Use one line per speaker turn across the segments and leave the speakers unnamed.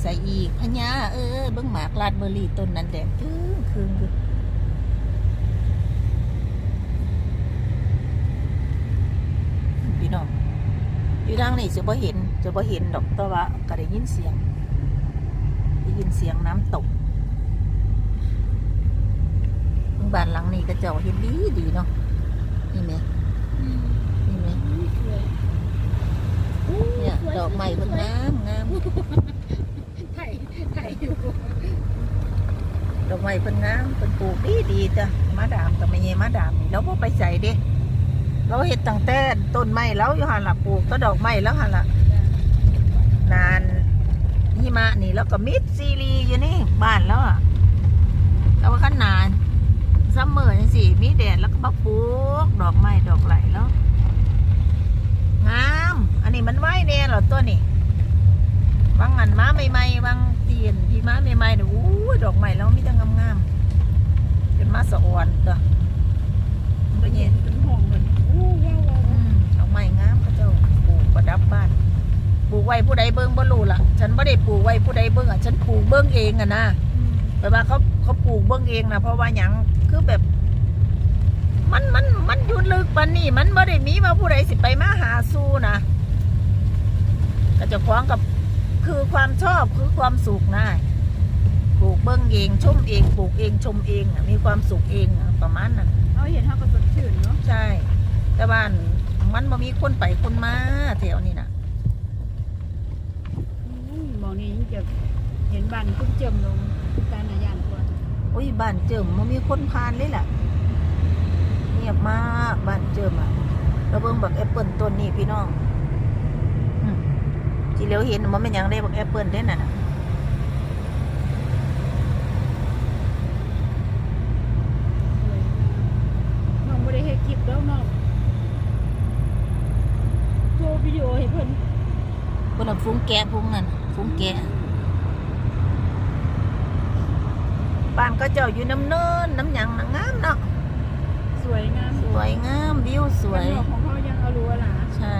ใส่อีกพญาเออเบิ่งหมากลาดเบอร์รี่ต้นนั้นแดงจึ้งคืนอยู่พี่น้องอยู่ทางนี้จะบ่เห็นจะบ่เห็นดอกแต่ว่าก็ได้ยินเสียงได้ยินเสียงน้ำตกเบิ่งบ้านหลังนี้ก็เจ้าเห็นดีดีเนาะนี่ไหมนี่ไหมเนี่ยดอกไม้เพิ่งงามงาม
ถ่ายถ่ายอยู่
ดอกไม้เพิ่นงามเพิ่นปลูกดีดีจ้ะมาดามกับแม่เยมาดามนี่เราบ่ไปใส่เด้เราเฮ็ดตั้งแต่ต้นไม้แล้วอยู่หั่นล่ะปลูกก็ดอกไม้แล้วหั่นล่ะนานหิมะนี่แล้วก็มิดซีรีอยู่นี่บ้านแล้วอะแล้วก็ขนานซัมเมอร์จังซี่มีแดดแล้วก็มาปลูกดอกไม้ดอกไหลแล้วงาม อันนี้มันไหวแน่เหรอตัวนี้บางอันมาใหม่ๆบาง เตียนพี่มาใหม่ๆเนี่ยอู้ยดอกใหม่แล้วมีแต่งามๆเป็นมาสะอ่อนตัวก็เย็น
เป็นห้องเลยอู้ว้าวว้าว
อืมดอกไม้งามพระเจ้าปลูกประดับบ้านปลูกไว้ผู้ใดเบิ่งบ่รู้ล่ะ ฉันไม่ได้ปลูกไว้ผู้ใดเบิ่งอะฉันปลูกเบิ่งเองอะนะแปลว่าเขาเขาปลูกเบิ่งเองนะเพราะว่าหยังคือแบบ มันมันมันอยู่ลึกปานนี้มันไม่ได้มีมาผู้ใดสิไปมาหาสู้นะก็เจะคล้าของกับ คือความชอบคือความสุขนะปลูกเบิ้งเองชมเองปลูกเองชมเองอะมีความสุขเองอะประมาณนั้น
เอาเห็นเขาก็สดชื่นเนาะ
ใช่ แต่บ้านมันบ่มีคนไปคนมาแถวนี้นะ
อืมมองนี่ยิ่งจะเห็นบ้านคุ้มเจิมลงตาหนายานกว่า
โอ้ยบ้านเจิมมันมีคนพานเลยล่ะเงียบมากบ้านเจิมอะเราเบิ่งบักแอปเปิลต้นนี้พี่น้องอืม ที่เหลียวเห็นมันเป็นหยังได้บักแอปเปิลเด้น่ะ
น้องไม่ได้เฮ็ดคลิปแล้วน้องโชว์วิดีโอให้เพิ่น
คนละฟุ้งแกะฟุ้งนั่นฟุ้งแกะบ้านก็เจ้าอยู่น้ำเนินน้ำหยังน่ะงามเนาะ
สวยงาม
สวยงามวิวสวย
บ้านนอกของเขายังเอารู้หลา
ใช่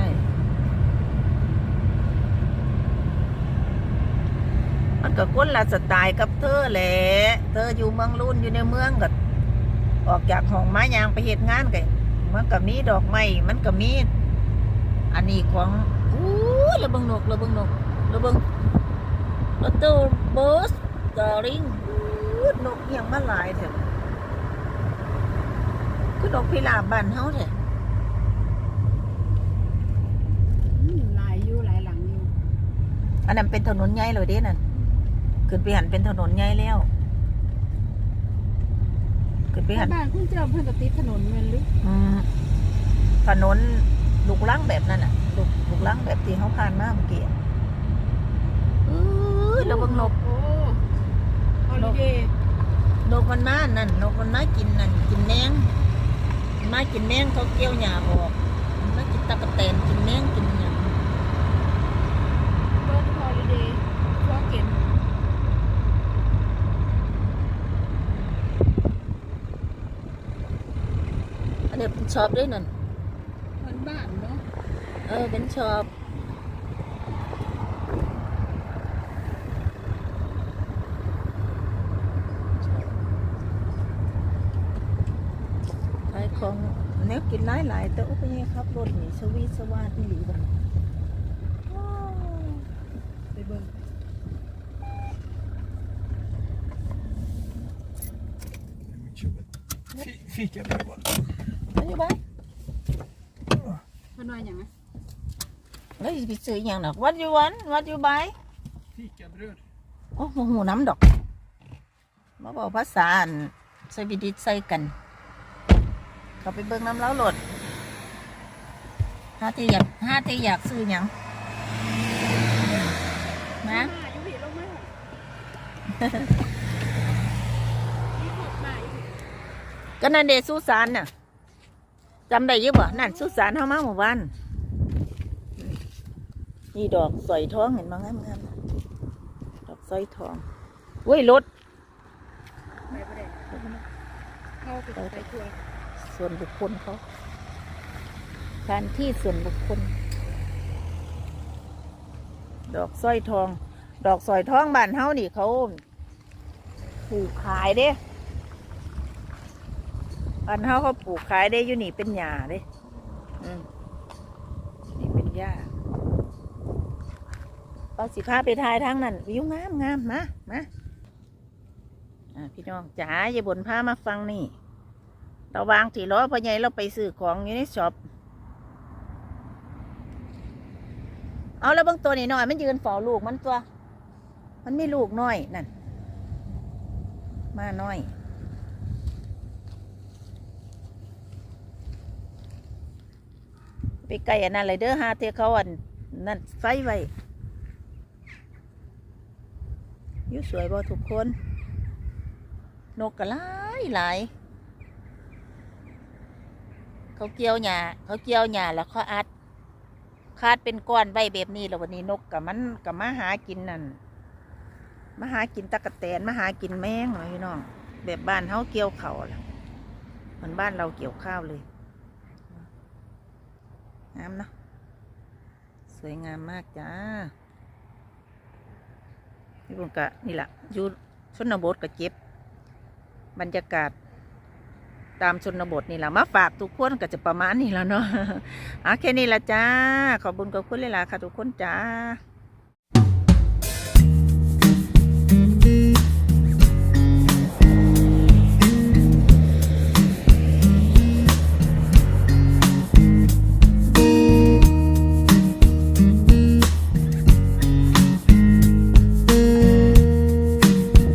ันก็คนละสไตล์กับเธอแหละเธออยู่เมืองรุ่นอยู่ในเมืองก็ออกจากห้องไม้ยางไปเหตุงานกันมันก็มีดอกไม้มันก็มี อันนี้ของอู้ระเบิงนกระเบิงนกระเบิงรถตู้เบิร์สดอริงอู้นกเอียงมาหลายเถอะคือนกพิราบบ้านเฮาเถอะ
หลายอยู่หลายหลังอยู่
อันนั้นเป็นถนนใหญ่เลยเด้นั่น ขึ้นไปหันเป็นถนนใหญ่แล้วขึ้นไปหัน
บ้านคุ้มเจิมเพิ่นก็ติดถนนแม่นหรือ
อืมถนนลูกลังแบบนั้นน่ะลูกลูกลังแบบที่เขาผ่านมาเมื่อกี้อะเอ้ยเราเบิ่งนก
โอ้ฮอลิเดย์
นกมันมานั่นนกมันมากินนั่นกินแมงมันมากินแมงเขาเกี่ยวหญ้าออกมันมากินตะกะแตนกินแมงกินหยัง
เบิร์ดฮอลิเดย์ฟอเก็น
อันนี้เป็นชอบด้วยนั่น
มันบ้านเนาะ
เออเป็นชอบขายของแนวกินหลายหลายๆแต่อุปยังขับรถนี่สวีทสวาดนี่หลีบ่
ไปเบิ่ง
Fikabröd bara.
ไปอ ยู่บ้าน
เพิ่นว่าหยังอะ
แล้วสิไปซื้ออหย่างดอกวัดอยู่วันวัดอยู่บาย
Fikabröd.
โอ้โหหูน้ำดอกมาบอกภาษาอันสวีดิชใส่กัน เขาไปเบิ่งน้ำเล้าโหลดห้าที่อยากห้าที่อยากซื้อหยังนะ
มาอยู่พี่ลงมามีขอบมาอยู่พี่
ก็นั่นเดสุสานน่ะ จำได้ยี่บ่นั่นสุสานเฮามาหมู่บ้านนี่ดอกสอยทองเห็นมั้งงามๆดอกสอยทองเว้ยรถ
เข้าไปไปทัวร์
ส่วนบุคคลเขาการที่ส่วนบุคคล ดอกสร้อยทอง ดอกสร้อยทองบ้านเฮานี่เขาปลูกขายเด้ บ้านเฮาเขาปลูกขายได้อยู่นี่เป็นหญ้าเด้อืมนี่เป็นหญ้าเอาสิพาไปทายทางนั้นวิวงามงามมามาพี่น้องจ๋าอย่าบ่นพามาฟังนี่เราวางที่ล้อพ่อใหญ่เราไปซื้อของอยู่ในช็อปเอาแล้วบางตัวนี่หน่อยมันยืนเฝ้าลูกมันตัว มันไม่ลูกน้อยนั่น มาน้อย ไปไกลอันนั้นเลยเด้อฮาเทเขาอันนั่นไฟไว้ยุสวยบ่ทุกคน นกกระหลายหลายเขาเกี่ยวหญ้าเขาเกี่ยวหญ้าแล้วเขาอัด คาดเป็นก้อนใบแบบนี้แล้ววันนี้นกกับมันกับมาหากินนั่นมาหากินตะกะแตนมาหากินแมงเนาะพี่น้องแบบบ้านเฮาเกี่ยวเขาล่ะเหมือนบ้านเราเกี่ยวข้าวเลย งามเนาะสวยงามมากจ้าที่ผมกะนี่แหละอยู่ชนบทกับเจ็บบรรยากาศตามชนบทนี่แหละมาฝากทุกคนก็จะประมาณนี้แล้วเนาะโอเคนี่ละจ้า ขอบคุญขอบคุณเลยล่ะค่ะทุกคนจ้า